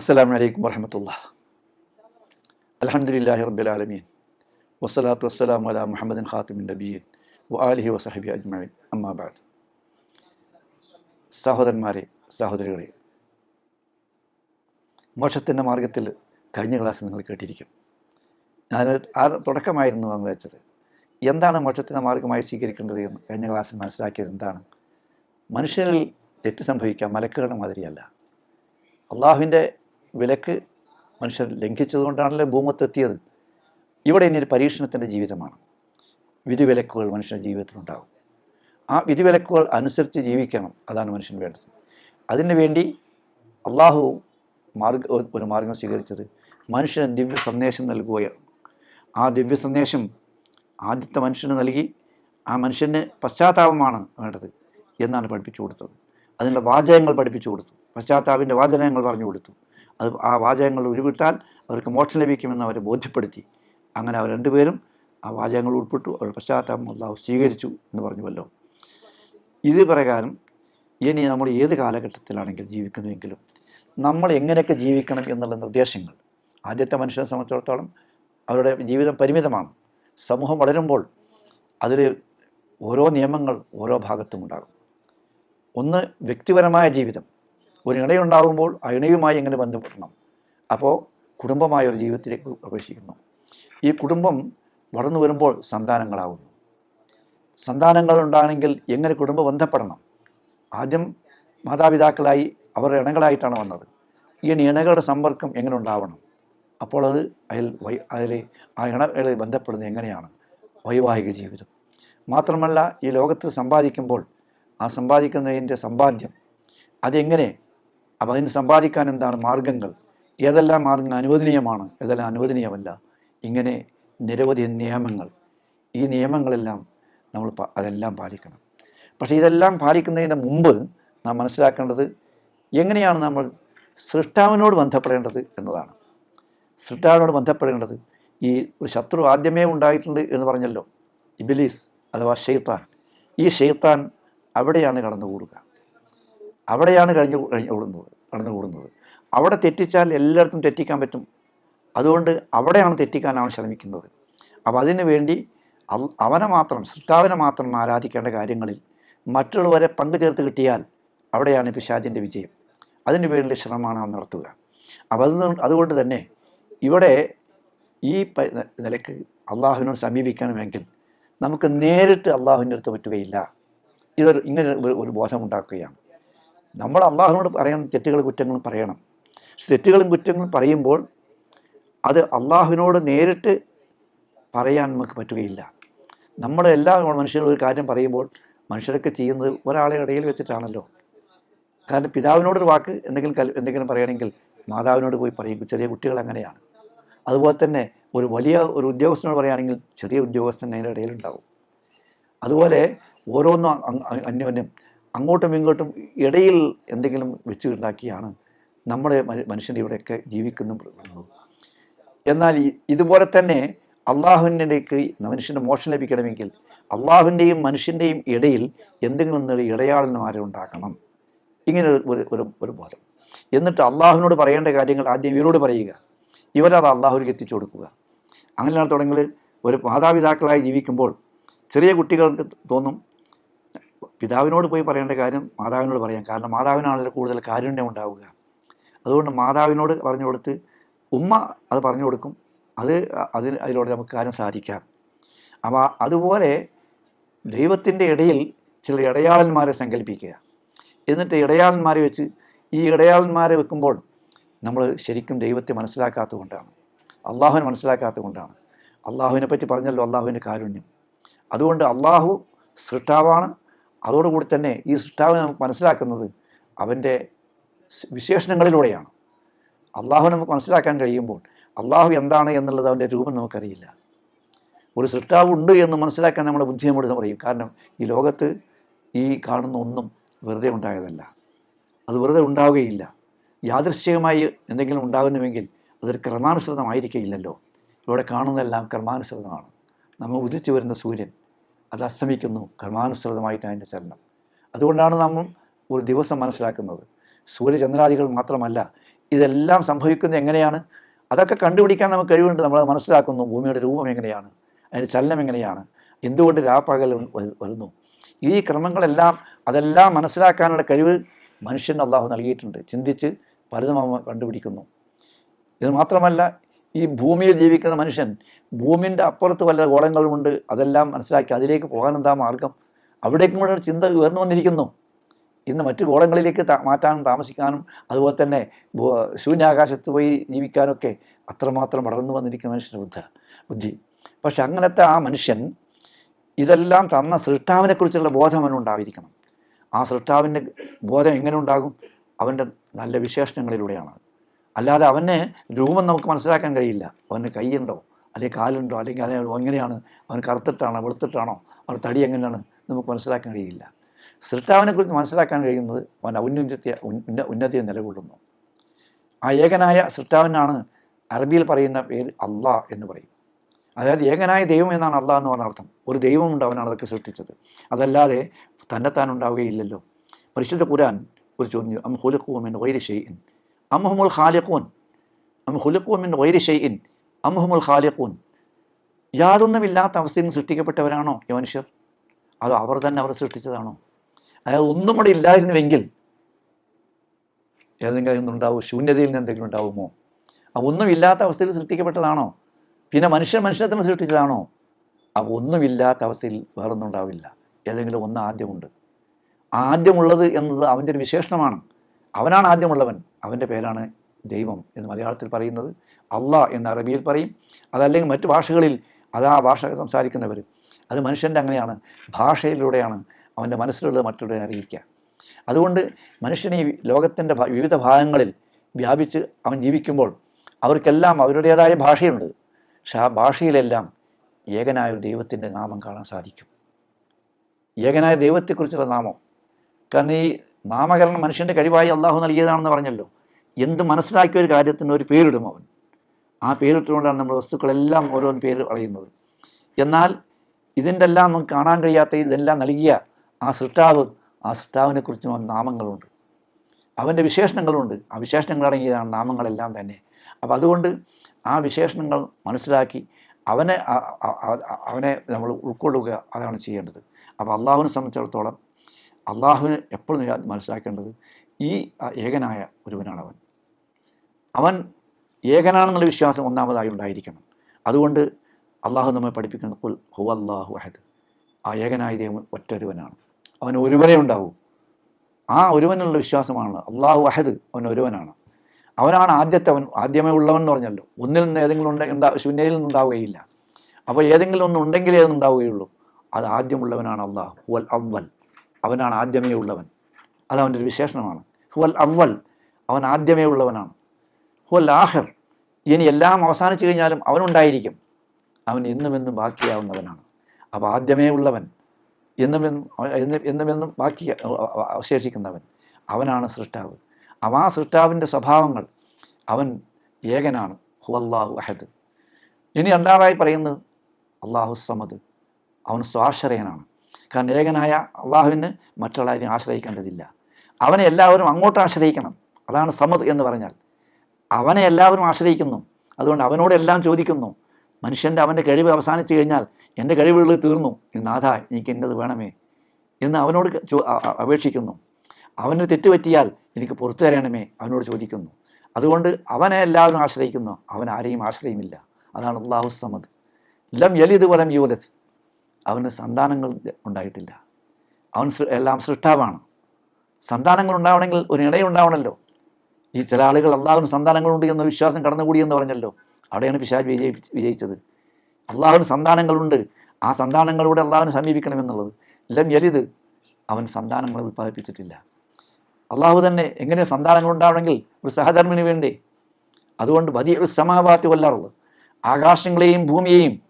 അസ്സലാമു അലൈക്കും വറഹമത്തുള്ള. അലഹമുല്ലാഹി റബ്ബുലാലമീൻ വസ്സലാത്തു വസ്സലാം അല മുഹമ്മദിൻ ഖാത്തിമിൻ നബീൻ വ വസഹബി അജ്മീൻ അമ്മാബാദ് സഹോദരന്മാരെ സഹോദരികളെ മോക്ഷത്തിന്റെ മാർഗത്തിൽ കഴിഞ്ഞ ക്ലാസ് നിങ്ങൾ കേട്ടിരിക്കും. ഞാൻ ആ തുടക്കമായിരുന്നു എന്ന് വെച്ചത്. എന്താണ് മോക്ഷത്തിന്റെ മാർഗമായി സ്വീകരിക്കേണ്ടത് എന്ന് കഴിഞ്ഞ ക്ലാസ്സിൽ മനസ്സിലാക്കിയത് എന്താണ്? മനുഷ്യരിൽ തെറ്റ് സംഭവിക്കാം മലക്കുകളുടെ മാതിരിയല്ല. അള്ളാഹുവിന്റെ വിലക്ക് മനുഷ്യർ ലംഘിച്ചതുകൊണ്ടാണല്ലോ ഭൂമത്തെത്തിയത്? ഇവിടെ ഇനി ഒരു പരീക്ഷണത്തിന്റെ ജീവിതമാണ്. വിധിവിലക്കുകൾ മനുഷ്യന്റെ ജീവിതത്തിലുണ്ടാകും. ആ വിധിവിലക്കുകൾ അനുസരിച്ച് ജീവിക്കണം. അതാണ് മനുഷ്യന് വേണ്ടത്. അതിനു വേണ്ടി അള്ളാഹു മാർഗ ഒരു മാർഗം സ്വീകരിച്ചത് മനുഷ്യന് ദിവ്യ സന്ദേശം നൽകുകയാണ്. ആ ദിവ്യ സന്ദേശം ആദ്യത്തെ മനുഷ്യന് നൽകി ആ മനുഷ്യന് പശ്ചാത്താപമാണ് വേണ്ടത് എന്നാണ് പഠിപ്പിച്ചു കൊടുത്തത്. അതിനുള്ള വാചകങ്ങൾ പഠിപ്പിച്ചു കൊടുത്തു. പശ്ചാത്താപിന്റെ വാചനങ്ങൾ പറഞ്ഞു കൊടുത്തു. അത് ആ വാചകങ്ങൾ ഉരുവിട്ടാൽ അവർക്ക് മോക്ഷം ലഭിക്കുമെന്ന് അവരെ ബോധ്യപ്പെടുത്തി. അങ്ങനെ അവർ രണ്ടുപേരും ആ വാചകങ്ങൾ ഉൾപ്പെട്ടു. അവർ പശ്ചാത്താപം അള്ളാഹു സ്വീകരിച്ചു എന്ന് പറഞ്ഞുവല്ലോ. ഇത് പ്രകാരം ഇനി നമ്മൾ ഏത് കാലഘട്ടത്തിലാണെങ്കിലും ജീവിക്കുന്നുവെങ്കിലും നമ്മൾ എങ്ങനെയൊക്കെ ജീവിക്കണം എന്നുള്ള നിർദ്ദേശങ്ങൾ ആദ്യത്തെ മനുഷ്യനെ സംബന്ധിച്ചിടത്തോളം അവരുടെ ജീവിതം പരിമിതമാണ്. സമൂഹം വളരുമ്പോൾ അതിൽ ഓരോ നിയമങ്ങൾ ഓരോ ഭാഗത്തും ഉണ്ടാകും. ഒന്ന് വ്യക്തിപരമായ ജീവിതം. ഒരു ഇണയുണ്ടാകുമ്പോൾ ആ ഇണയുമായി എങ്ങനെ ബന്ധപ്പെടണം? അപ്പോൾ കുടുംബമായ ഒരു ജീവിതത്തിലേക്ക് പ്രവേശിക്കുന്നു. ഈ കുടുംബം വളർന്നു വരുമ്പോൾ സന്താനങ്ങളാകുന്നു സന്താനങ്ങൾ ഉണ്ടാണെങ്കിൽ എങ്ങനെ കുടുംബം ബന്ധപ്പെടണം? ആദ്യം മാതാപിതാക്കളായി അവരുടെ ഇണകളായിട്ടാണ് വന്നത്. ഈ ഇണകളുടെ സമ്പർക്കം എങ്ങനെ ഉണ്ടാവണം? അപ്പോൾ അത് അതിൽ വൈ അതിൽ ആ ഇണകളെ ബന്ധപ്പെടുന്നത് എങ്ങനെയാണ്? വൈവാഹിക ജീവിതം. മാത്രമല്ല ഈ ലോകത്ത് സമ്പാദിക്കുമ്പോൾ ആ സമ്പാദിക്കുന്നതിന്റെ സമ്പാദ്യം അതെങ്ങനെ അപ്പോൾ അതിന് സമ്പാദിക്കാൻ എന്താണ് മാർഗങ്ങൾ? ഏതെല്ലാം മാർഗങ്ങൾ അനുവദനീയമാണ്? ഏതെല്ലാം അനുവദനീയമല്ല? ഇങ്ങനെ നിരവധി നിയമങ്ങൾ. ഈ നിയമങ്ങളെല്ലാം നമ്മൾ അതെല്ലാം പാലിക്കണം. പക്ഷേ ഇതെല്ലാം പാലിക്കുന്നതിന് മുമ്പ് നാം മനസ്സിലാക്കേണ്ടത് എങ്ങനെയാണ് നമ്മൾ സൃഷ്ടാവിനോട് ബന്ധപ്പെടേണ്ടത് എന്നതാണ്. സൃഷ്ടാവിനോട് ബന്ധപ്പെടേണ്ടത് ഈ ഒരു ശത്രു ആദ്യമേ ഉണ്ടായിട്ടുണ്ട് എന്ന് പറഞ്ഞല്ലോ. ഇബിലീസ് അഥവാ ഷെയ്ത്താൻ ഈ ഷെയ്ത്താൻ അവിടെയാണ് കടന്നുകൂടുക. അവിടെയാണ് കഴിഞ്ഞു കഴിഞ്ഞു കൂടുന്നത് കടന്നുകൂടുന്നത് അവിടെ തെറ്റിച്ചാൽ എല്ലായിടത്തും തെറ്റിക്കാൻ പറ്റും. അതുകൊണ്ട് അവിടെയാണ് തെറ്റിക്കാൻ അവൻ ശ്രമിക്കുന്നത്. അപ്പോൾ അതിനു വേണ്ടി അവനെ മാത്രം സൃഷ്ടാവിനെ മാത്രം ആരാധിക്കേണ്ട കാര്യങ്ങളിൽ മറ്റുള്ളവരെ പങ്കു ചേർത്ത് കിട്ടിയാൽ അവിടെയാണ് പിശാചിന്റെ വിജയം. അതിനു വേണ്ടി ശ്രമമാണ് അവൻ നടത്തുക. അപ്പോൾ അത് അതുകൊണ്ട് തന്നെ ഇവിടെ ഈ നിലയ്ക്ക് അള്ളാഹുവിനോട് സമീപിക്കണമെങ്കിൽ നമുക്ക് നേരിട്ട് അള്ളാഹുവിന്റെ അടുത്ത് പറ്റുകയില്ല. ഇതൊരു ഇങ്ങനെ ഒരു ബോധമുണ്ടാക്കുകയാണ്. നമ്മൾ അള്ളാഹുവിനോട് പറയാൻ തെറ്റുകൾ കുറ്റങ്ങളും പറയണം. തെറ്റുകളും കുറ്റങ്ങളും പറയുമ്പോൾ അത് അള്ളാഹുവിനോട് നേരിട്ട് പറയാൻ നമുക്ക് പറ്റുകയില്ല. നമ്മളെല്ലാ മനുഷ്യരും ഒരു കാര്യം പറയുമ്പോൾ മനുഷ്യരൊക്കെ ചെയ്യുന്നത് ഒരാളെ ഇടയിൽ വെച്ചിട്ടാണല്ലോ. കാരണം പിതാവിനോടൊരു വാക്ക് എന്തെങ്കിലും കൽ എന്തെങ്കിലും പറയണമെങ്കിൽ മാതാവിനോട് പോയി പറയും ചെറിയ കുട്ടികൾ അങ്ങനെയാണ്. അതുപോലെ തന്നെ ഒരു വലിയ ഒരു ഉദ്യോഗസ്ഥനോട് പറയുകയാണെങ്കിൽ ചെറിയ ഉദ്യോഗസ്ഥൻ അതിന്റെ ഇടയിലുണ്ടാവും അതുപോലെ ഓരോന്നും അന്യോന്യം അങ്ങോട്ടും ഇങ്ങോട്ടും ഇടയിൽ എന്തെങ്കിലും വെച്ച് ഉണ്ടാക്കിയാണ് നമ്മുടെ മനുഷ്യന്റെ ഇവിടെയൊക്കെ ജീവിക്കുന്നു. എന്നാൽ ഇതുപോലെ തന്നെ അള്ളാഹുവിന്റെക്ക് മനുഷ്യന് മോക്ഷം ലഭിക്കണമെങ്കിൽ അള്ളാഹുവിന്റെയും മനുഷ്യന്റെയും ഇടയിൽ എന്തെങ്കിലും ഒരു ഇടയാളന്മാരെ ഉണ്ടാക്കണം. ഇങ്ങനെ ഒരു ഒരു ബോധം. എന്നിട്ട് അള്ളാഹുവിനോട് പറയേണ്ട കാര്യങ്ങൾ ആദ്യം ഇവരോട് പറയുക. ഇവരത് അള്ളാഹുവിലേക്ക് എത്തിച്ചു കൊടുക്കുക. അങ്ങനെയാണ് തുടങ്ങിയത് ഒരു മാതാപിതാക്കളായി ജീവിക്കുമ്പോൾ ചെറിയ കുട്ടികൾക്ക് തോന്നും പിതാവിനോട് പോയി പറയേണ്ട കാര്യം മാതാവിനോട് പറയാം. കാരണം മാതാവിനാണല്ലോ കൂടുതൽ കാരുണ്യം ഉണ്ടാവുക. അതുകൊണ്ട് മാതാവിനോട് പറഞ്ഞു കൊടുത്ത് ഉമ്മ അത് പറഞ്ഞു കൊടുക്കും. അത് അതിന് അതിലൂടെ നമുക്ക് കാര്യം സാധിക്കാം. അപ്പോൾ അതുപോലെ ദൈവത്തിന്റെ ഇടയിൽ ചില ഇടയാളന്മാരെ സങ്കല്പിക്കുക. എന്നിട്ട് ഇടയാളന്മാരെ വെച്ച് ഈ ഇടയാളന്മാരെ വെക്കുമ്പോൾ നമ്മൾ ശരിക്കും ദൈവത്തെ മനസ്സിലാക്കാത്തത് കൊണ്ടാണ്. അള്ളാഹുവിനെ മനസ്സിലാക്കാത്തത് കൊണ്ടാണ്. അള്ളാഹുവിനെ പറ്റി പറഞ്ഞല്ലോ അള്ളാഹുവിന്റെ കാരുണ്യം. അതുകൊണ്ട് അള്ളാഹു സൃഷ്ടാവാണ് അതോടുകൂടി തന്നെ ഈ സൃഷ്ടാവ് നമുക്ക് മനസ്സിലാക്കുന്നത് അവന്റെ വിശേഷണങ്ങളിലൂടെയാണ്. അള്ളാഹു നമുക്ക് മനസ്സിലാക്കാൻ കഴിയുമ്പോൾ അള്ളാഹു എന്താണ് എന്നുള്ളത് അവന്റെ രൂപം നമുക്കറിയില്ല. ഒരു സൃഷ്ടാവ് ഉണ്ട് എന്ന് മനസ്സിലാക്കാൻ നമ്മുടെ ബുദ്ധി നമ്മോട് പറയും. കാരണം ഈ ലോകത്ത് ഈ കാണുന്ന ഒന്നും വെറുതെ ഉണ്ടായതല്ല. അത് വെറുതെ ഉണ്ടാവുകയില്ല. യാദൃശ്ചികമായി എന്തെങ്കിലും ഉണ്ടാകുന്നുവെങ്കിൽ അതൊരു ക്രമാനുസൃതമായിരിക്കില്ലല്ലോ ഇവിടെ കാണുന്നതെല്ലാം ക്രമാനുസൃതമാണ് നമ്മൾ ഉദിച്ചു വരുന്ന സൂര്യൻ അത് അസ്തമിക്കുന്നു. ക്രമാനുസൃതമായിട്ട് അതിന്റെ ചലനം. അതുകൊണ്ടാണ് നമ്മൾ ഒരു ദിവസം മനസ്സിലാക്കുന്നത്. സൂര്യചന്ദ്രാദികൾ മാത്രമല്ല ഇതെല്ലാം സംഭവിക്കുന്നത് എങ്ങനെയാണ്? അതൊക്കെ കണ്ടുപിടിക്കാൻ നമുക്ക് കഴിവുണ്ട്. നമ്മൾ മനസ്സിലാക്കുന്നു. ഭൂമിയുടെ രൂപം എങ്ങനെയാണ്? അതിന്റെ ചലനം എങ്ങനെയാണ്? എന്തുകൊണ്ട് രാപ്പകൽ വരുന്നു? ഈ ക്രമങ്ങളെല്ലാം അതെല്ലാം മനസ്സിലാക്കാനുള്ള കഴിവ് മനുഷ്യന് അള്ളാഹു നൽകിയിട്ടുണ്ട്. ചിന്തിച്ച് പലതും കണ്ടുപിടിക്കുന്നു. ഇത് മാത്രമല്ല ഈ ഭൂമിയിൽ ജീവിക്കുന്ന മനുഷ്യൻ ഭൂമിന്റെ അപ്പുറത്ത് വല്ല ഗോളങ്ങളുമുണ്ട് അതെല്ലാം മനസ്സിലാക്കി അതിലേക്ക് പോകാൻ എന്താ മാർഗം? അവിടേക്കും കൂടെ ചിന്ത ഉയർന്നു വന്നിരിക്കുന്നു. ഇന്ന് മറ്റു ഗോളങ്ങളിലേക്ക് മാറ്റാനും താമസിക്കാനും അതുപോലെ തന്നെ ശൂന്യാകാശത്ത് പോയി ജീവിക്കാനൊക്കെ അത്രമാത്രം വളർന്നു വന്നിരിക്കുന്ന മനുഷ്യന്റെ ബുദ്ധ ബുദ്ധി. പക്ഷെ അങ്ങനത്തെ ആ മനുഷ്യൻ ഇതെല്ലാം തന്ന സൃഷ്ടാവിനെക്കുറിച്ചുള്ള ബോധം അവനുണ്ടായിരിക്കണം ആ സൃഷ്ടാവിന്റെ ബോധം എങ്ങനെ ഉണ്ടാകും? അവന്റെ നല്ല വിശേഷണങ്ങളിലൂടെയാണ്. അല്ലാതെ അവനെ രൂപം നമുക്ക് മനസ്സിലാക്കാൻ കഴിയില്ല. അവന് കൈയുണ്ടോ? അല്ലെങ്കിൽ കാലുണ്ടോ? അല്ലെങ്കിൽ അവൻ എങ്ങനെയാണ്? അവൻ കറുത്തിട്ടാണോ? വെളുത്തിട്ടാണോ? അവൻ തടി എങ്ങനെയാണ്? നമുക്ക് മനസ്സിലാക്കാൻ കഴിയില്ല. സൃഷ്ടാവിനെക്കുറിച്ച് മനസ്സിലാക്കാൻ കഴിയുന്നത് അവൻ ഔന്നത്യത്തെ ഉന്ന ഉന്നതിയെ നിലകൊള്ളുന്നു. ആ ഏകനായ സൃഷ്ടാവിനാണ് അറബിയിൽ പറയുന്ന പേര് അള്ളാ എന്ന് പറയും. അതായത് ഏകനായ ദൈവം എന്നാണ് അള്ളാഹ് എന്ന് പറഞ്ഞ അർത്ഥം. ഒരു ദൈവമുണ്ട് അവനാണ് അതൊക്കെ സൃഷ്ടിച്ചത്. അതല്ലാതെ തന്നെത്താൻ ഉണ്ടാവുകയില്ലല്ലോ. പരിശുദ്ധ ഖുരാൻ ഒരു ചോദ്യം അം ഹുലുഖുമിൻ വൈരി ഷെയ്ൻ അംഹുമുൽ ഖാലിഖൂൻ അം മിൻ വൈരി ഷെയ്ഇൻ അംഹുമുൽ ഖാലിഖൂൻ യാതൊന്നുമില്ലാത്ത അവസ്ഥയിൽ നിന്ന് സൃഷ്ടിക്കപ്പെട്ടവരാണോ ഈ മനുഷ്യർ? അതോ അവർ തന്നെ അവർ സൃഷ്ടിച്ചതാണോ? അതായത് ഒന്നും കൂടെ ഇല്ലായിരുന്നുവെങ്കിൽ ഏതെങ്കിലും ഉണ്ടാവും? ശൂന്യതയിൽ നിന്ന് എന്തെങ്കിലും ഉണ്ടാവുമോ? ആ ഒന്നുമില്ലാത്ത അവസ്ഥയിൽ സൃഷ്ടിക്കപ്പെട്ടതാണോ? പിന്നെ മനുഷ്യൻ മനുഷ്യത്തിന് സൃഷ്ടിച്ചതാണോ? ആ ഒന്നുമില്ലാത്ത അവസ്ഥയിൽ വേറൊന്നും ഉണ്ടാവില്ല. ഏതെങ്കിലും ഒന്ന് ആദ്യമുണ്ട്. ആദ്യമുള്ളത് എന്നത് അവന്റെ ഒരു വിശേഷണമാണ്. അവനാണ് ആദ്യമുള്ളവൻ. അവന്റെ പേരാണ് ദൈവം എന്ന് മലയാളത്തിൽ പറയുന്നത് അള്ളാഹ് എന്ന് അറബിയിൽ പറയും. അതല്ലെങ്കിൽ മറ്റു ഭാഷകളിൽ അത് ആ ഭാഷ സംസാരിക്കുന്നവർ. അത് മനുഷ്യന്റെ അങ്ങനെയാണ്. ഭാഷയിലൂടെയാണ് അവന്റെ മനസ്സിലുള്ളത് മറ്റുള്ളവരെ അറിയിക്കുക. അതുകൊണ്ട് മനുഷ്യനെ ഈ ലോകത്തിന്റെ വിവിധ ഭാഗങ്ങളിൽ വ്യാപിച്ച് അവൻ ജീവിക്കുമ്പോൾ അവർക്കെല്ലാം അവരുടേതായ ഭാഷയുണ്ട്. പക്ഷെ ആ ഭാഷയിലെല്ലാം ഏകനായ ഒരു ദൈവത്തിന്റെ നാമം കാണാൻ സാധിക്കും. ഏകനായ ദൈവത്തെക്കുറിച്ചുള്ള നാമം. കാരണം ഈ നാമകരണം മനുഷ്യന്റെ കഴിവായി അള്ളാഹു നൽകിയതാണെന്ന് പറഞ്ഞല്ലോ. എന്ത് മനസ്സിലാക്കിയ ഒരു കാര്യത്തിന് ഒരു പേരിടും അവൻ. ആ പേരിട്ടുകൊണ്ടാണ് നമ്മൾ വസ്തുക്കളെല്ലാം ഓരോന്ന് പേര് അറിയുന്നത് എന്നാൽ ഇതിന്റെ എല്ലാം നമുക്ക് കാണാൻ കഴിയാത്ത ഇതെല്ലാം നൽകിയ ആ സൃഷ്ടാവ് ആ സൃഷ്ടാവിനെ കുറിച്ചും അവൻ നാമങ്ങളുണ്ട്. അവന്റെ വിശേഷണങ്ങളുണ്ട്. ആ വിശേഷണങ്ങൾ അടങ്ങിയതാണ് നാമങ്ങളെല്ലാം തന്നെ. അപ്പോൾ അതുകൊണ്ട് ആ വിശേഷണങ്ങൾ മനസ്സിലാക്കി അവനെ അവനെ നമ്മൾ ഉൾക്കൊള്ളുക അതാണ് ചെയ്യേണ്ടത്. അപ്പോൾ അള്ളാഹുവിനെ സംബന്ധിച്ചിടത്തോളം അള്ളാഹുവിന് എപ്പോഴും മനസ്സിലാക്കേണ്ടത് ഈ ഏകനായ ഒരുവനാണ് അവൻ അവൻ ഏകനാണെന്നുള്ള വിശ്വാസം ഒന്നാമതായി ഉണ്ടായിരിക്കണം. അതുകൊണ്ട് അള്ളാഹു നമ്മെ പഠിപ്പിക്കുന്ന കുൽ ഹു അള്ളാഹു അഹദ്. ആ ഏകനായ ദൈവം ഒറ്റൊരുവനാണ്. അവൻ ഒരുവനേ ഉണ്ടാവൂ. ആ ഒരുവനുള്ള വിശ്വാസമാണ് അള്ളാഹു അഹദ് അവൻ ഒരുവനാണ്. അവനാണ് ആദ്യത്തെ അവൻ. ആദ്യമേ ഉള്ളവൻ എന്ന് പറഞ്ഞല്ലോ. ഒന്നിൽ നിന്ന് ഏതെങ്കിലും ഉണ്ടെ ഉണ്ടാ ശൂന്യയിൽ നിന്നുണ്ടാവുകയില്ല അപ്പോൾ ഏതെങ്കിലും ഒന്ന് ഉണ്ടെങ്കിലേ അതുണ്ടാവുകയുള്ളൂ അത് ആദ്യമുള്ളവനാണ് അള്ളാഹു. അവൽ അവനാണ് ആദ്യമേ ഉള്ളവൻ. അത് അവന്റെ ഒരു വിശേഷണമാണ്. ഹുവൽ അവൽ അവൻ ആദ്യമേ ഉള്ളവനാണ്. ഹുവൽ ആഹിർ ഇനി എല്ലാം അവസാനിച്ചു കഴിഞ്ഞാലും അവനുണ്ടായിരിക്കും. അവൻ എന്നും എന്നും ബാക്കിയാവുന്നവനാണ്. അപ്പോൾ ആദ്യമേ ഉള്ളവൻ എന്നുമെന്നും എന്നുമെന്നും എന്നും എന്നും എന്നും ബാക്കി അവശേഷിക്കുന്നവൻ അവനാണ് സൃഷ്ടാവ്. അവ ആ സൃഷ്ടാവിന്റെ സ്വഭാവങ്ങൾ അവൻ ഏകനാണ്. ഹുവല്ലാഹു അഹദ്. ഇനി രണ്ടാമതായി പറയുന്നത് അള്ളാഹു സമദ്. അവൻ സ്വാശ്രയനാണ്. കാരണം ഏകനായ അള്ളാഹുവിന് മറ്റുള്ളവരെ ആശ്രയിക്കേണ്ടതില്ല. അവനെ എല്ലാവരും അങ്ങോട്ട് ആശ്രയിക്കണം. അതാണ് സമത് എന്ന് പറഞ്ഞാൽ. അവനെ എല്ലാവരും ആശ്രയിക്കുന്നു. അതുകൊണ്ട് അവനോട് എല്ലാം ചോദിക്കുന്നു. മനുഷ്യന്റെ അവന്റെ കഴിവ് അവസാനിച്ചു കഴിഞ്ഞാൽ എന്റെ കഴിവുകൾ തീർന്നു. നാഥ എനിക്ക് എന്റെത് വേണമേ എന്ന് അവനോട് അപേക്ഷിക്കുന്നു. അവന് തെറ്റുപറ്റിയാൽ എനിക്ക് പുറത്തു തരണമേ അവനോട് ചോദിക്കുന്നു. അതുകൊണ്ട് അവനെ എല്ലാവരും ആശ്രയിക്കുന്നു. അവൻ ആരെയും ആശ്രയമില്ല. അതാണ് അള്ളാഹു സമദ്. ലം യലിദ് വലം യൂലത് അവന് സന്താനങ്ങൾ ഉണ്ടായിട്ടില്ല. അവൻ എല്ലാം സൃഷ്ടാവാണ്. സന്താനങ്ങൾ ഉണ്ടാവണമെങ്കിൽ ഒരു ഇണയുണ്ടാവണമല്ലോ ഈ ചില ആളുകൾ അള്ളാഹുവിന് സന്താനങ്ങളുണ്ട് എന്ന വിശ്വാസം കടന്നുകൂടി എന്ന് പറഞ്ഞല്ലോ. അവിടെയാണ് പിശാജ് വിജയി വിജയിച്ചത്. അള്ളാഹുവിന് സന്താനങ്ങളുണ്ട് ആ സന്താനങ്ങളോട് അള്ളാഹുവിനെ സമീപിക്കണമെന്നുള്ളത്. ലം യലിത് അവൻ സന്താനങ്ങളെ ഉത്പാദിപ്പിച്ചിട്ടില്ല അള്ളാഹു തന്നെ എങ്ങനെ സന്താനങ്ങൾ ഉണ്ടാവണമെങ്കിൽ ഒരു സഹധർമ്മിന് വേണ്ടി. അതുകൊണ്ട് വലിയ സമാവാത്തി വല്ലാറുള്ളത് ആകാശങ്ങളെയും ഭൂമിയെയും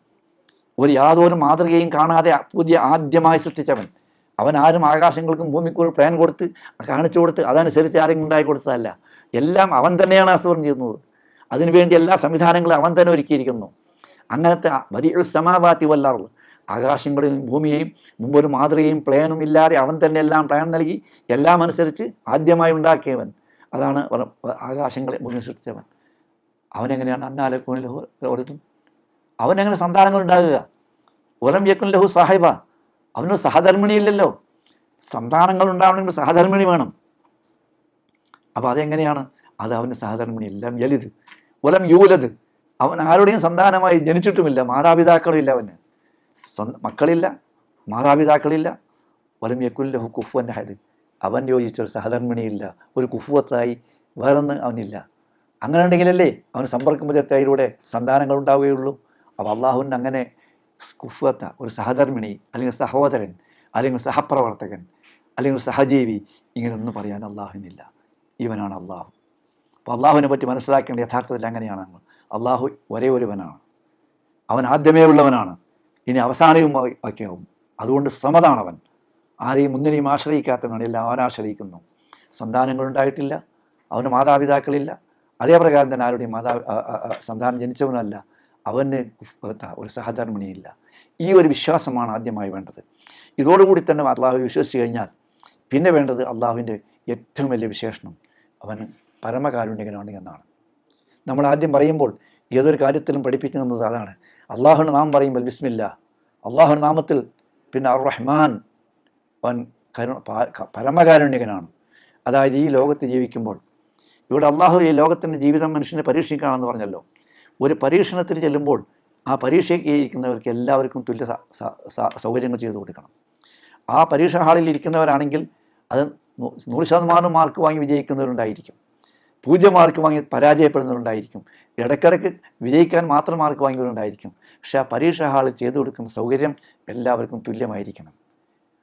ഒരു യാതൊരു മാതൃകയും കാണാതെ പുതിയ ആദ്യമായി സൃഷ്ടിച്ചവൻ. അവൻ ആരും ആകാശങ്ങൾക്കും ഭൂമിക്കും പ്ലാൻ കൊടുത്ത് കാണിച്ചു കൊടുത്ത് അതനുസരിച്ച് ആരെങ്കിലും ഉണ്ടായി കൊടുത്തതല്ല. എല്ലാം അവൻ തന്നെയാണ് ആസൂത്രണം ചെയ്യുന്നത് അതിനുവേണ്ടി എല്ലാ സംവിധാനങ്ങളും അവൻ തന്നെ ഒരുക്കിയിരിക്കുന്നു. അങ്ങനത്തെ വലിയ സമാവാത്തി വല്ലാറുള്ളൂ ആകാശങ്ങളെയും ഭൂമിയെയും മുമ്പൊരു മാതൃകയും പ്ലാനും ഇല്ലാതെ അവൻ തന്നെ എല്ലാം പ്ലാൻ നൽകി എല്ലാം അനുസരിച്ച് ആദ്യമായി ഉണ്ടാക്കിയവൻ. അതാണ് ആകാശങ്ങളെ ഭൂമി സൃഷ്ടിച്ചവൻ. അവനെങ്ങനെയാണ് അന്നാലെ കോണിൽ ഓരോരുത്തും അവനെങ്ങനെ സന്താനങ്ങൾ ഉണ്ടാകുക. ഒലം യക്കുൻ ലഹു സാഹിബ. അവനൊരു സഹധർമ്മിണിയില്ലല്ലോ. സന്താനങ്ങൾ ഉണ്ടാവണമെങ്കിൽ സഹധർമ്മിണി വേണം. അപ്പോൾ അതെങ്ങനെയാണ്? അത് അവന് സഹധർമ്മിണി എല്ലാം യലിത് ഒലം യൂലത്. അവൻ ആരുടെയും സന്താനമായി ജനിച്ചിട്ടുമില്ല. മാതാപിതാക്കളില്ല അവന്. മക്കളില്ല. മാതാപിതാക്കളില്ല. വലം യക്കുല്ലഹു കുഫുവൻ അഹദ് അവൻ യോജിച്ച ഒരു സഹധർമ്മിണിയില്ല. ഒരു കുഫുവത്തായി വേറൊന്ന് അവനില്ല. അങ്ങനെ ഉണ്ടെങ്കിലല്ലേ അവന് സമ്പർക്കമുഖത്തയിലൂടെ സന്താനങ്ങൾ ഉണ്ടാവുകയുള്ളൂ. അപ്പോൾ അള്ളാഹുവിന് അങ്ങനെ കുഫുവത്ത ഒരു സഹധർമ്മിണി അല്ലെങ്കിൽ സഹോദരൻ അല്ലെങ്കിൽ സഹപ്രവർത്തകൻ അല്ലെങ്കിൽ സഹജീവി ഇങ്ങനെയൊന്നും പറയാൻ അള്ളാഹുവിനില്ല. ഇവനാണ് അള്ളാഹു. അപ്പോൾ അള്ളാഹുവിനെ പറ്റി മനസ്സിലാക്കേണ്ട യഥാർത്ഥത്തിൽ അങ്ങനെയാണ് നമ്മൾ. അള്ളാഹു ഒരേ ഒരുവനാണ്. അവൻ ആദ്യമേ ഉള്ളവനാണ്. ഇനി അവസാനവും ഒക്കെയാവും അതുകൊണ്ട് ശ്രമതാണവൻ. ആരെയും മുന്നിനെയും ആശ്രയിക്കാത്തവനാണ്. എല്ലാം അവൻ ആശ്രയിക്കുന്നു. സന്താനങ്ങളുണ്ടായിട്ടില്ല അവന് മാതാപിതാക്കളില്ല. അതേപ്രകാരം തന്നെ ആരുടെയും മാതാ സന്താനം ജനിച്ചവനല്ല. അവന് ഒരു സഹധർമ്മിണിയില്ല. ഈ ഒരു വിശ്വാസമാണ് ആദ്യമായി വേണ്ടത്. ഇതോടുകൂടി തന്നെ അള്ളാഹു വിശ്വസിച്ച് കഴിഞ്ഞാൽ പിന്നെ വേണ്ടത് അള്ളാഹുവിന്റെ ഏറ്റവും വലിയ വിശേഷണം അവൻ പരമകാരുണ്യകനാണ് എന്നാണ്. നമ്മൾ ആദ്യം പറയുമ്പോൾ ഏതൊരു കാര്യത്തിലും പഠിപ്പിക്കുന്നത് അതാണ്. അള്ളാഹുവിന്റെ നാമം പറയുമ്പോൾ ബിസ്മില്ല. അള്ളാഹുവിന്റെ നാമത്തിൽ പിന്നെ അർ റഹ്മാൻ അവൻ കരു പരമകാരുണ്യകനാണ്. അതായത് ഈ ലോകത്ത് ജീവിക്കുമ്പോൾ ഇവിടെ അള്ളാഹു ഈ ലോകത്തിന്റെ ജീവിതം മനുഷ്യനെ പരീക്ഷിക്കുകയാണെന്ന് പറഞ്ഞല്ലോ. ഒരു പരീക്ഷണത്തിന് ചെല്ലുമ്പോൾ ആ പരീക്ഷയ്ക്ക് ഇരിക്കുന്നവർക്ക് എല്ലാവർക്കും തുല്യ സൗകര്യങ്ങൾ ചെയ്തു കൊടുക്കണം. ആ പരീക്ഷാ ഹാളിൽ ഇരിക്കുന്നവരാണെങ്കിൽ അത് നൂറ് ശതമാനം മാർക്ക് വാങ്ങി വിജയിക്കുന്നവരുണ്ടായിരിക്കും. പൂജ്യം മാർക്ക് വാങ്ങി പരാജയപ്പെടുന്നവരുണ്ടായിരിക്കും. ഇടയ്ക്കിടയ്ക്ക് വിജയിക്കാൻ മാത്രം മാർക്ക് വാങ്ങിയവരുണ്ടായിരിക്കും. പക്ഷെ ആ പരീക്ഷാ ഹാളിൽ ചെയ്തു കൊടുക്കുന്ന സൗകര്യം എല്ലാവർക്കും തുല്യമായിരിക്കണം.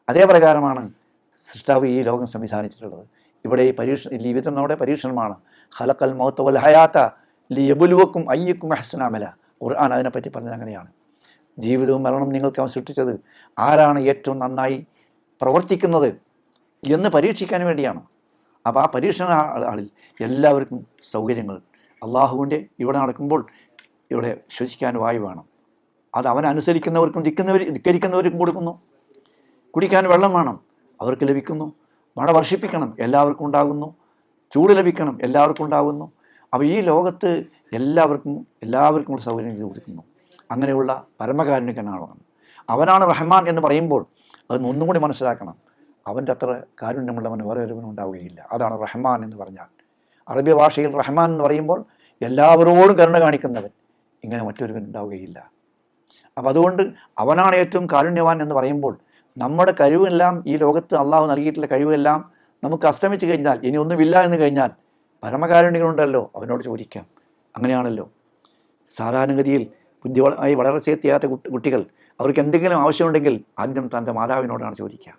അതേ പ്രകാരമാണ് സൃഷ്ടാവ് ഈ ലോകം സംവിധാനിച്ചിട്ടുള്ളത്. ഇവിടെ ഈ പരീക്ഷ ജീവിതം നമ്മുടെ പരീക്ഷണമാണ്. ഹലക്കൽ മൗത്ത വൽ ഹയാത്ത ലിയബുലുവക്കും അയ്യക്കും അഹ്സനാമല ഖുർആൻ അതിനെപ്പറ്റി പറഞ്ഞത് അങ്ങനെയാണ്. ജീവിതവും മരണവും നിങ്ങൾക്ക് അവൻ സൃഷ്ടിച്ചത് ആരാണ് ഏറ്റവും നന്നായി പ്രവർത്തിക്കുന്നത് എന്ന് പരീക്ഷിക്കാൻ വേണ്ടിയാണ്. അപ്പോൾ ആ പരീക്ഷണ ആളിൽ എല്ലാവർക്കും സൗകര്യങ്ങൾ. അള്ളാഹുവിന്റെ ഇവിടെ നടക്കുമ്പോൾ ഇവിടെ ശ്വസിക്കാൻ വായു വേണം. അത് അവൻ അനുസരിക്കുന്നവർക്കും ധിക്കുന്നവർ ധിക്കരിക്കുന്നവർക്കും കൊടുക്കുന്നു. കുടിക്കാൻ വെള്ളം വേണം അവർക്ക് ലഭിക്കുന്നു. മഴ വർഷിപ്പിക്കണം എല്ലാവർക്കും ഉണ്ടാകുന്നു. ചൂട് ലഭിക്കണം എല്ലാവർക്കും ഉണ്ടാകുന്നു. അപ്പോൾ ഈ ലോകത്ത് എല്ലാവർക്കും എല്ലാവർക്കും ഉള്ള സൗകര്യം കൊടുക്കുന്നു. അങ്ങനെയുള്ള പരമകാരുണ്യക്കനാണ് അവനാണ് റഹ്മാൻ എന്ന് പറയുമ്പോൾ അതൊന്ന് ഒന്നും കൂടി മനസ്സിലാക്കണം. അവന്റെ അത്ര കാരുണ്യമുള്ളവൻ വേറെ ഒരുവനും ഉണ്ടാവുകയില്ല. അതാണ് റഹ്മാൻ എന്ന് പറഞ്ഞാൽ. അറബി ഭാഷയിൽ റഹ്മാൻ എന്ന് പറയുമ്പോൾ എല്ലാവരോടും കരുണ കാണിക്കുന്നവൻ. ഇങ്ങനെ മറ്റൊരുവൻ ഉണ്ടാവുകയില്ല. അപ്പം അതുകൊണ്ട് അവനാണ് ഏറ്റവും കാരുണ്യവാൻ എന്ന് പറയുമ്പോൾ നമ്മുടെ കഴിവെല്ലാം ഈ ലോകത്ത് അള്ളാഹു നൽകിയിട്ടുള്ള കഴിവെല്ലാം നമുക്ക് അസ്തമിച്ച് കഴിഞ്ഞാൽ ഇനി ഒന്നുമില്ല എന്ന് കഴിഞ്ഞാൽ പരമകാരുണ്യങ്ങളുണ്ടല്ലോ അവനോട് ചോദിക്കാം. അങ്ങനെയാണല്ലോ. സാധാരണഗതിയിൽ ബുദ്ധി ആയി വളർച്ചയെത്തിയാത്ത കുട്ടികൾ അവർക്ക് എന്തെങ്കിലും ആവശ്യമുണ്ടെങ്കിൽ ആദ്യം തന്റെ മാതാവിനോടാണ് ചോദിക്കുക.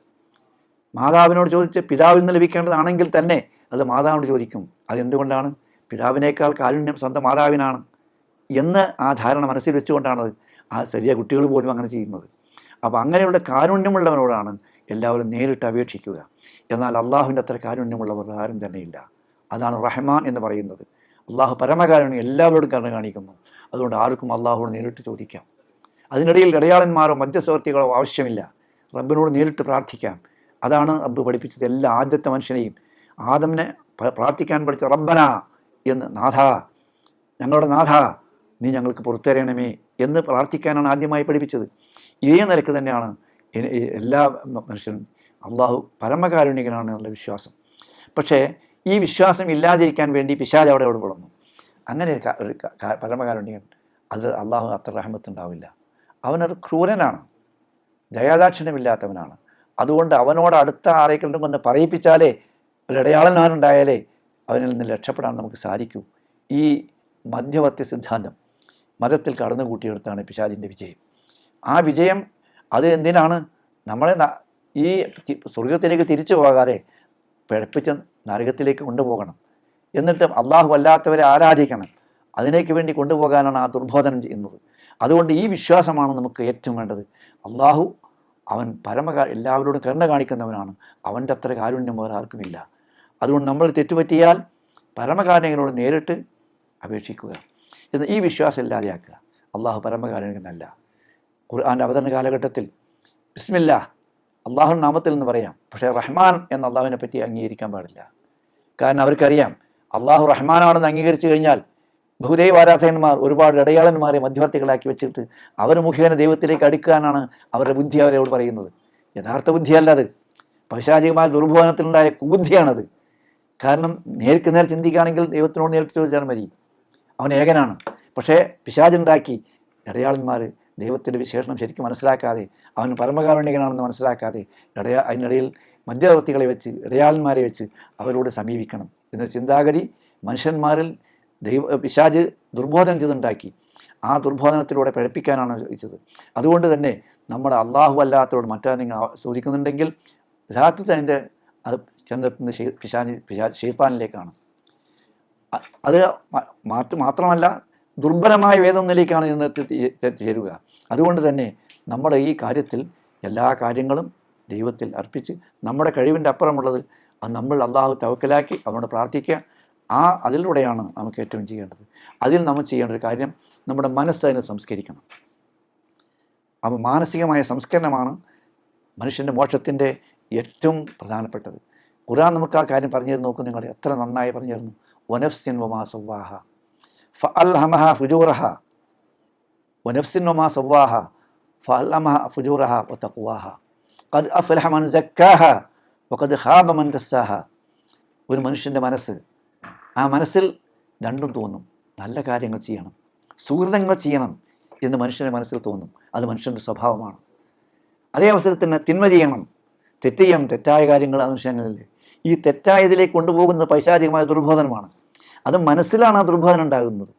മാതാവിനോട് ചോദിച്ച് പിതാവിൽ നിന്ന് ലഭിക്കേണ്ടതാണെങ്കിൽ തന്നെ അത് മാതാവിനോട് ചോദിക്കും. അതെന്തുകൊണ്ടാണ്? പിതാവിനേക്കാൾ കാരുണ്യം സ്വന്തം മാതാവിനാണ് എന്ന് ആ ധാരണ മനസ്സിൽ വെച്ചുകൊണ്ടാണ് അത് ആ ചെറിയ കുട്ടികൾ പോലും അങ്ങനെ ചെയ്യുന്നത്. അപ്പോൾ അങ്ങനെയുള്ള കാരുണ്യമുള്ളവനോടാണ് എല്ലാവരും നേരിട്ട് അപേക്ഷിക്കുക. എന്നാൽ അള്ളാഹുവിന്റെ അത്ര കാരുണ്യമുള്ളവർ ആരും തന്നെയില്ല. അതാണ് റഹ്മാൻ എന്ന് പറയുന്നത്. അള്ളാഹു പരമകാരുണ്യം എല്ലാവരോടും കരുണ കാണിക്കുന്നു. അതുകൊണ്ട് ആർക്കും അള്ളാഹുവോട് നേരിട്ട് ചോദിക്കാം. അതിനിടയിൽ ഇടയാളന്മാരോ മധ്യസ്ഥവർത്തികളോ ആവശ്യമില്ല. റബ്ബിനോട് നേരിട്ട് പ്രാർത്ഥിക്കാം. അതാണ് റബ്ബ് പഠിപ്പിച്ചത് എല്ലാ ആദ്യത്തെ മനുഷ്യനെയും. ആദമിനെ പ്രാർത്ഥിക്കാൻ പഠിച്ച റബ്ബന എന്ന് നാഥ ഞങ്ങളുടെ നാഥ നീ ഞങ്ങൾക്ക് പുറത്തേരണമേ എന്ന് പ്രാർത്ഥിക്കാനാണ് ആദ്യമായി പഠിപ്പിച്ചത്. ഇതേ നിലയ്ക്ക് തന്നെയാണ് എല്ലാ മനുഷ്യനും അള്ളാഹു പരമകാരുണികനാണ് എന്നുള്ള വിശ്വാസം. പക്ഷേ ഈ വിശ്വാസം ഇല്ലാതിരിക്കാൻ വേണ്ടി പിശാജ് അവിടെ അവിടെ വളർന്നു അങ്ങനെ ഒരു ഒരു പരമകാരുണ്യകൻ അത് അള്ളാഹു അത്ര റഹമത്തുണ്ടാവില്ല അവനൊരു ക്രൂരനാണ്. ദയാദാക്ഷിണ്യമില്ലാത്തവനാണ്. അതുകൊണ്ട് അവനോട് അടുത്ത ആരെങ്കിലും കൊണ്ട് പറയിപ്പിച്ചാലേ ഒരു ഇടയാളനാനുണ്ടായാലേ അവനിൽ നിന്ന് രക്ഷപ്പെടാൻ നമുക്ക് സാധിക്കൂ. ഈ മധ്യവർത്തി സിദ്ധാന്തം മതത്തിൽ കടന്നു കൂട്ടിയെടുത്താണ് പിശാജിന്റെ വിജയം. ആ വിജയം അത് എന്തിനാണ്? നമ്മളെ ഈ സ്വർഗത്തിലേക്ക് തിരിച്ചു പോകാതെ പിഴപ്പിച്ച് നരകത്തിലേക്ക് കൊണ്ടുപോകണം. എന്നിട്ട് അള്ളാഹു അല്ലാത്തവരെ ആരാധിക്കണം. അതിനേക്ക് വേണ്ടി കൊണ്ടുപോകാനാണ് ആ ദുർബോധനം ചെയ്യുന്നത്. അതുകൊണ്ട് ഈ വിശ്വാസമാണ് നമുക്ക് ഏറ്റവും വേണ്ടത്. അള്ളാഹു അവൻ പരമകാ എല്ലാവരോടും കരുണ കാണിക്കുന്നവനാണ്. അവന്റെ അത്ര കാരുണ്യം വേറെ ആർക്കുമില്ല. അതുകൊണ്ട് നമ്മൾ തെറ്റുപറ്റിയാൽ പരമകാരുണ്യങ്ങളോട് നേരിട്ട് അപേക്ഷിക്കുക. എന്ന് ഈ വിശ്വാസം ഇല്ലാതെയാക്കുക. അള്ളാഹു പരമകാരുണ്യനല്ല. ഖുർആാന്റെ അവതരണ കാലഘട്ടത്തിൽ ബിസ്മില്ല അള്ളാഹു നാമത്തിൽ എന്ന് പറയാം. പക്ഷേ റഹ്മാൻ എന്ന അള്ളാഹുവിനെ പറ്റി അംഗീകരിക്കാൻ പാടില്ല. കാരണം അവർക്കറിയാം അള്ളാഹു റഹ്മാനാണെന്ന് അംഗീകരിച്ചു കഴിഞ്ഞാൽ ബഹുദൈവ ആരാധകന്മാർ ഒരുപാട് ഇടയാളന്മാരെ മധ്യവർത്തികളാക്കി വെച്ചിട്ട് അവർ മുഖേന ദൈവത്തിലേക്ക് അടുക്കാനാണ് അവരുടെ ബുദ്ധി അവരോട് പറയുന്നത്. യഥാർത്ഥ ബുദ്ധിയല്ല അത്. പൈശാചികമായ ദുർബോധനത്തിലുണ്ടായ കുബുദ്ധിയാണത്. കാരണം നേർക്ക് നേരെ ചിന്തിക്കുകയാണെങ്കിൽ ദൈവത്തിനോട് നേരിട്ട് ചോദിച്ചാൽ മതി. അവൻ ഏകനാണ്. പക്ഷേ പിശാചുണ്ടാക്കി ഇടയാളന്മാർ ദൈവത്തിന്റെ വിശേഷണം ശരിക്കും മനസ്സിലാക്കാതെ അവൻ പരമകാരുണ്യകനാണെന്ന് മനസ്സിലാക്കാതെ ഇടയാ അതിനിടയിൽ മധ്യവർത്തികളെ വെച്ച് ഇടയാളന്മാരെ വെച്ച് അവരോട് സമീപിക്കണം. എന്ന ചിന്താഗതി മനുഷ്യന്മാരിൽ ദൈവ പിശാജ് ദുർബോധനം ചെയ്തുണ്ടാക്കി. ആ ദുർബോധനത്തിലൂടെ പഴപ്പിക്കാനാണ് ചോദിച്ചത്. അതുകൊണ്ട് തന്നെ നമ്മുടെ അള്ളാഹു അല്ലാത്തവരോട് നിങ്ങൾ ചോദിക്കുന്നുണ്ടെങ്കിൽ യഥാർത്ഥത്തിൽ അതിന്റെ അത് ചെന്നെത്തുന്ന പിശാജ് പിശാ ഷെയ്ത്താനിലേക്കാണ് അത് മാത്രമല്ല ദുർബലമായ വേദനയിലേക്കാണ് ഇന്ന് എത്തി എത്തിച്ചേരുക അതുകൊണ്ട് തന്നെ നമ്മൾ ഈ കാര്യത്തിൽ എല്ലാ കാര്യങ്ങളും ദൈവത്തിൽ അർപ്പിച്ച് നമ്മുടെ കഴിവിന്റെ അപ്പുറമുള്ളത് അത് നമ്മൾ അള്ളാഹു തവക്കലാക്കി അവനോട് പ്രാർത്ഥിക്കുക. ആ അതിലൂടെയാണ് നമുക്ക് ഏറ്റവും ചെയ്യേണ്ടത്. അതിൽ നമ്മൾ ചെയ്യേണ്ട ഒരു കാര്യം നമ്മുടെ മനസ്സ് അതിനെ സംസ്കരിക്കണം. അപ്പോൾ മാനസികമായ സംസ്കരണമാണ് മനുഷ്യന്റെ മോക്ഷത്തിന്റെ ഏറ്റവും പ്രധാനപ്പെട്ടത്. ഖുറാൻ നമുക്ക് ആ കാര്യം പറഞ്ഞു തരുന്നു നോക്കും നിങ്ങൾ എത്ര നന്നായി പറഞ്ഞു തരുന്നു വനഫ്സിൻ വമാ അൽ ഹമഹ ഫുജൂറഹ. വമാ സവ്വാഹ ഫഅൽഹമഹ ഫുജൂറഹ വതഖ്വാഹ. ഖദ് അഫ്ലഹ മൻ സക്കാഹ വഖദ് ഖാബ മൻ ദസ്സാഹ ഒരു മനുഷ്യന്റെ മനസ്സ് ആ മനസ്സിൽ രണ്ടും തോന്നും. നല്ല കാര്യങ്ങൾ ചെയ്യണം സുഹൃതങ്ങൾ ചെയ്യണം എന്ന് മനുഷ്യന്റെ മനസ്സിൽ തോന്നും. അത് മനുഷ്യന്റെ സ്വഭാവമാണ്. അതേ അവസരത്തിൽ തന്നെ തിന്മ ചെയ്യണം. തെറ്റ് ചെയ്യണം. തെറ്റായ കാര്യങ്ങൾ ആ മനുഷ്യനിൽ ഈ തെറ്റായതിലേക്ക് കൊണ്ടുപോകുന്ന പൈശാചികമായ ദുർബോധനമാണ്. അത് മനസ്സിലാണ് ആ ദുർബോധനം ഉണ്ടാകുന്നത്.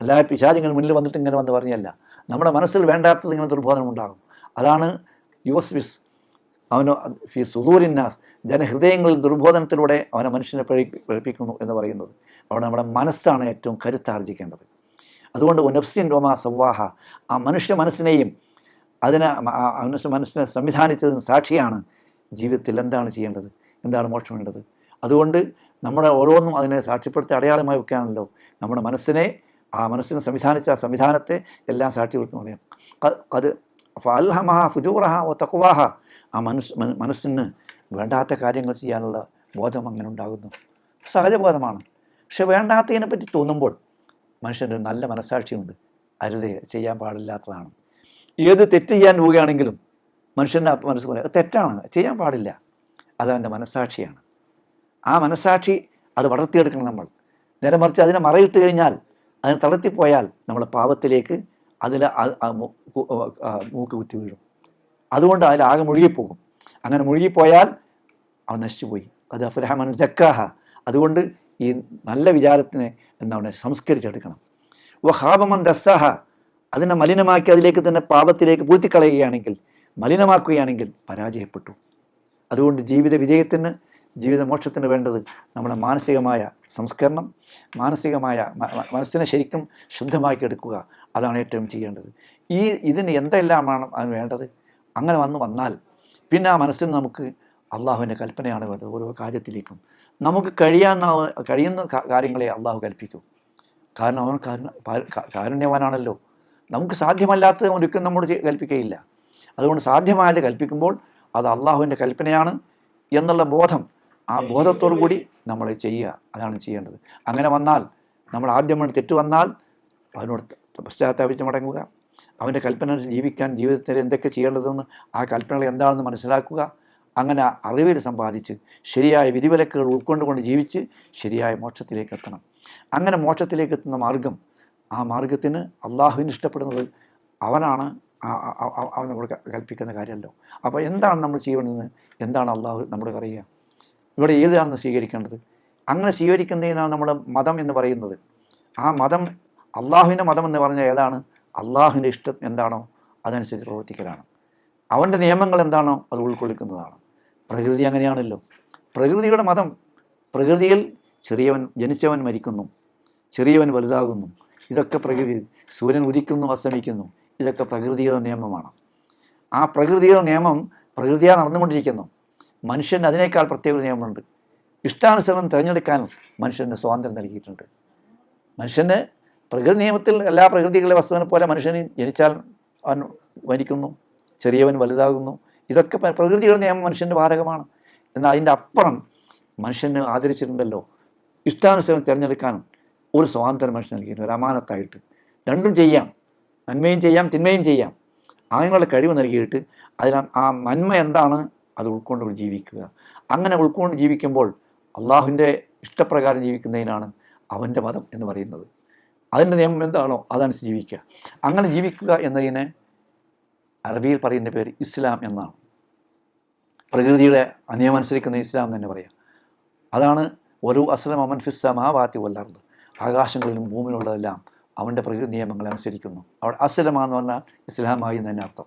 അല്ലാതെ പിശാചിങ്ങൾ മുന്നിൽ വന്നിട്ട് ഇങ്ങനെ വന്ന് പറഞ്ഞല്ല നമ്മുടെ മനസ്സിൽ വേണ്ടാത്തത് ഇങ്ങനെ ദുർബോധനം ഉണ്ടാകും. അതാണ് യുവസ്വിസ്. അവന് ഫി സുദൂരിന്നാസ് ജനഹൃദയങ്ങളിൽ ദുർബോധനത്തിലൂടെ അവനെ മനുഷ്യനെ പഴി പഴിപ്പിക്കുന്നു എന്ന് പറയുന്നത്. അവിടെ നമ്മുടെ മനസ്സാണ് ഏറ്റവും കരുത്താർജിക്കേണ്ടത്. അതുകൊണ്ട് നഫ്സിൻ റോമാ സവ്വാഹ ആ മനുഷ്യ മനസ്സിനെയും അതിനെ മനുഷ്യ മനസ്സിനെ സംവിധാനിച്ചതിന് സാക്ഷിയാണ് ജീവിതത്തിൽ എന്താണ് ചെയ്യേണ്ടത്? എന്താണ് മോക്ഷം വേണ്ടത് അതുകൊണ്ട് നമ്മുടെ ഓരോന്നും അതിനെ സാക്ഷ്യപ്പെടുത്തി അടയാളമായി വെക്കാണല്ലോ. നമ്മുടെ മനസ്സിനെ ആ മനസ്സിനെ സംവിധാനിച്ച ആ സംവിധാനത്തെ എല്ലാം സാക്ഷി കൊടുക്കും പറയാം അത് ഫൽഹമഹ ഫുജൂറഹ ഓ തക്വാഹ ആ മനസ്സ് മനസ്സിന് വേണ്ടാത്ത കാര്യങ്ങൾ ചെയ്യാനുള്ള ബോധം അങ്ങനെ ഉണ്ടാകുന്നു. സഹജബോധമാണ്. പക്ഷെ വേണ്ടാത്തതിനെ പറ്റി തോന്നുമ്പോൾ മനുഷ്യന്റെ നല്ല മനസ്സാക്ഷിയുണ്ട്. അരുത് ചെയ്യാൻ പാടില്ലാത്തതാണ്. ഏത് തെറ്റ് ചെയ്യാൻ പോവുകയാണെങ്കിലും മനുഷ്യന്റെ മനസ്സ് പറയാം "അത് തെറ്റാണ് ചെയ്യാൻ പാടില്ല. അതവന്റെ മനസ്സാക്ഷിയാണ്. ആ മനസ്സാക്ഷി അത് വളർത്തിയെടുക്കണം നമ്മൾ. നേരെ മറിച്ച് അതിനെ മറയിട്ട് കഴിഞ്ഞാൽ അതിനെ തളർത്തിപ്പോയാൽ നമ്മൾ പാപത്തിലേക്ക് അതിൽ മൂക്ക് കുത്തി വീഴും. അതുകൊണ്ട് അതിലാകെ മുഴുകിപ്പോകും. അങ്ങനെ മുഴുകിപ്പോയാൽ അവൻ നശിച്ചുപോയി. അത് അഫ്രഹമാൻ ജക്കാഹ. അതുകൊണ്ട് ഈ നല്ല വിചാരത്തിനെ എന്താണ് സംസ്കരിച്ചെടുക്കണം. വഹാബമൻ ദസ്സാഹ അതിനെ മലിനമാക്കി അതിലേക്ക് തന്നെ പാപത്തിലേക്ക് പൂഴ്ത്തിക്കളയുകയാണെങ്കിൽ മലിനമാക്കുകയാണെങ്കിൽ പരാജയപ്പെട്ടു. അതുകൊണ്ട് ജീവിത വിജയത്തിന് ജീവിത മോക്ഷത്തിന് വേണ്ടത് നമ്മുടെ മാനസികമായ സംസ്കരണം മാനസികമായ മനസ്സിനെ ശരിക്കും ശുദ്ധമാക്കി എടുക്കുക. അതാണ് ഏറ്റവും ചെയ്യേണ്ടത്. ഈ ഇതിന് എന്തെല്ലാമാണ് അതിന് വേണ്ടത്? അങ്ങനെ വന്ന് വന്നാൽ പിന്നെ ആ മനസ്സിൽ നമുക്ക് അള്ളാഹുവിന്റെ കൽപ്പനയാണ് വേണ്ടത് ഓരോ കാര്യത്തിലേക്കും. നമുക്ക് കഴിയാവുന്ന കഴിയുന്ന കാര്യങ്ങളെ അള്ളാഹു കൽപ്പിക്കും. കാരണം അവൻ കാരുണ്യ കാരുണ്യവാനാണല്ലോ. നമുക്ക് സാധ്യമല്ലാത്ത ഒരിക്കലും നമ്മോട് കൽപ്പിക്കുകയില്ല അതുകൊണ്ട് സാധ്യമായത് കൽപ്പിക്കുമ്പോൾ അത് അള്ളാഹുവിന്റെ കൽപ്പനയാണ് എന്നുള്ള ബോധം ആ ബോധത്തോടും കൂടി നമ്മൾ ചെയ്യുക. അതാണ് ചെയ്യേണ്ടത്. അങ്ങനെ വന്നാൽ നമ്മൾ ആദ്യം തെറ്റ് വന്നാൽ അവനോട് പശ്ചാത്താപിച്ച് മടങ്ങുക. അവന്റെ കൽപ്പന ജീവിക്കാൻ ജീവിതത്തിൽ എന്തൊക്കെ ചെയ്യേണ്ടതെന്ന് ആ കൽപ്പനകൾ എന്താണെന്ന് മനസ്സിലാക്കുക. അങ്ങനെ അറിവിൽ സമ്പാദിച്ച് ശരിയായ വിധിവിലക്കുകൾ ഉൾക്കൊണ്ടുകൊണ്ട് ജീവിച്ച് ശരിയായ മോക്ഷത്തിലേക്ക് എത്തണം. അങ്ങനെ മോക്ഷത്തിലേക്ക് എത്തുന്ന മാർഗം ആ മാർഗത്തിന് അള്ളാഹുവിന് ഇഷ്ടപ്പെടുന്നത് അവനാണ്. അവൻ നമ്മൾ കൽപ്പിക്കുന്ന കാര്യമല്ലോ. അപ്പോൾ എന്താണ് നമ്മൾ ചെയ്യേണ്ടത് എന്താണ് അള്ളാഹു നമ്മൾ അറിയുക? ഇവിടെ ഏതാണെന്ന് സ്വീകരിക്കേണ്ടത്? അങ്ങനെ സ്വീകരിക്കുന്നതിനാണ് നമ്മൾ മതം എന്ന് പറയുന്നത്. ആ മതം അള്ളാഹുവിന്റെ മതം എന്ന് പറഞ്ഞാൽ ഏതാണ്? അള്ളാഹുവിന്റെ ഇഷ്ടം എന്താണോ അതനുസരിച്ച് പ്രവർത്തിക്കലാണ്. അവന്റെ നിയമങ്ങൾ എന്താണോ അത് ഉൾക്കൊള്ളിക്കുന്നതാണ്. പ്രകൃതി അങ്ങനെയാണല്ലോ. പ്രകൃതിയുടെ മതം പ്രകൃതിയിൽ ചെറിയവൻ ജനിച്ചവൻ മരിക്കുന്നു ചെറിയവൻ വലുതാകുന്നു. ഇതൊക്കെ പ്രകൃതി സൂര്യൻ ഉദിക്കുന്നു അസ്തമിക്കുന്നു. ഇതൊക്കെ പ്രകൃതിയുടെ നിയമമാണ്. ആ പ്രകൃതിയുടെ നിയമം പ്രകൃതിയാ നടന്നുകൊണ്ടിരിക്കുന്നു. മനുഷ്യന് അതിനേക്കാൾ പ്രത്യേക നിയമമുണ്ട്. ഇഷ്ടാനുസരണം തിരഞ്ഞെടുക്കാൻ മനുഷ്യന് സ്വാതന്ത്ര്യം നൽകിയിട്ടുണ്ട്. മനുഷ്യന് പ്രകൃതി നിയമത്തിൽ എല്ലാ പ്രകൃതികളെ വസ്തുവിനെ പോലെ മനുഷ്യന് ജനിച്ചാൽ അവൻ മരിക്കുന്നു ചെറിയവൻ വലുതാകുന്നു. ഇതൊക്കെ പ്രകൃതിയുടെ നിയമം മനുഷ്യന്റെ ബാധകമാണ് എന്നാൽ അതിന്റെ അപ്പുറം മനുഷ്യന് ആദരിച്ചിട്ടുണ്ടല്ലോ. ഇഷ്ടാനുസരണം തിരഞ്ഞെടുക്കാനും ഒരു സ്വാതന്ത്ര്യം മനുഷ്യൻ നൽകിയിട്ടുണ്ട്. ഒരു അമാനത്തായിട്ട്. രണ്ടും ചെയ്യാം. നന്മയും ചെയ്യാം തിന്മയും ചെയ്യാം. അതിനുള്ള കഴിവ് നൽകിയിട്ട് അതിൽ ആ നന്മ എന്താണ്? അത് ഉൾക്കൊണ്ട് ജീവിക്കുക. അങ്ങനെ ഉൾക്കൊണ്ട് ജീവിക്കുമ്പോൾ അള്ളാഹുവിന്റെ ഇഷ്ടപ്രകാരം ജീവിക്കുന്നതിനാണ് അവന്റെ മതം എന്ന് പറയുന്നത്. അതിന്റെ നിയമം എന്താണോ അതനുസരിച്ച് ജീവിക്കുക. അങ്ങനെ ജീവിക്കുക എന്നതിനെ അറബിയിൽ പറയുന്ന പേര് ഇസ്ലാം എന്നാണ്. പ്രകൃതിയുടെ നിയമം അനുസരിക്കുന്ന ഇസ്ലാം തന്നെ പറയാം. അതാണ് ഒരു അസ്ലം അമൻ ഫിസ്സമാവാത്തി വല്ലാറുണ്ട് ആകാശങ്ങളിലും ഭൂമിയിലുള്ളതെല്ലാം അവന്റെ പ്രകൃതി നിയമങ്ങളെ അനുസരിക്കുന്നു അവിടെ അസ്ലമ എന്ന് പറഞ്ഞാൽ ഇസ്ലാമായി തന്നെ അർത്ഥം.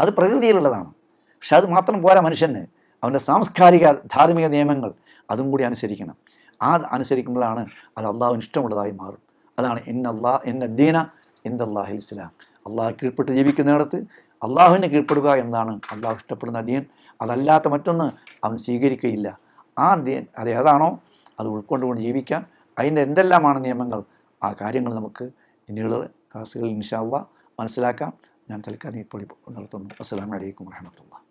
അത് പ്രകൃതിയിലുള്ളതാണ്. പക്ഷെ അത് മാത്രം പോരാ മനുഷ്യന്. അവന്റെ സാംസ്കാരിക ധാർമ്മിക നിയമങ്ങൾ അതും കൂടി അനുസരിക്കണം. ആ അനുസരിക്കുമ്പോഴാണ് അത് അള്ളാഹുവിന് ഇഷ്ടമുള്ളതായി മാറും. അതാണ് ഇന്ന അള്ളാഹ് എന്ന ദീന എന്ത് അള്ളാഹു ഇസ്ലാം. അള്ളാഹ് കീഴ്പ്പെട്ട് ജീവിക്കുന്നിടത്ത് അള്ളാഹുവിനെ കീഴ്പ്പെടുക എന്നാണ് അള്ളാഹു ഇഷ്ടപ്പെടുന്ന ദീൻ. അതല്ലാത്ത മറ്റൊന്ന് അവൻ സ്വീകരിക്കുകയില്ല. ആ ദീൻ അത് ഏതാണോ അത് ഉൾക്കൊണ്ടുകൊണ്ട് ജീവിക്കാം. അതിന്റെ എന്തെല്ലാമാണ് നിയമങ്ങൾ? ആ കാര്യങ്ങൾ നമുക്ക് ഇനിയുള്ള ക്ലാസ്സുകളിൽ ഇൻഷാ അള്ളാഹ് മനസ്സിലാക്കാം. ഞാൻ തൽക്കാലം ഇപ്പോൾ നിർത്തുന്നു. അസ്സാം അലൈക്കും വറഹമത്തുള്ള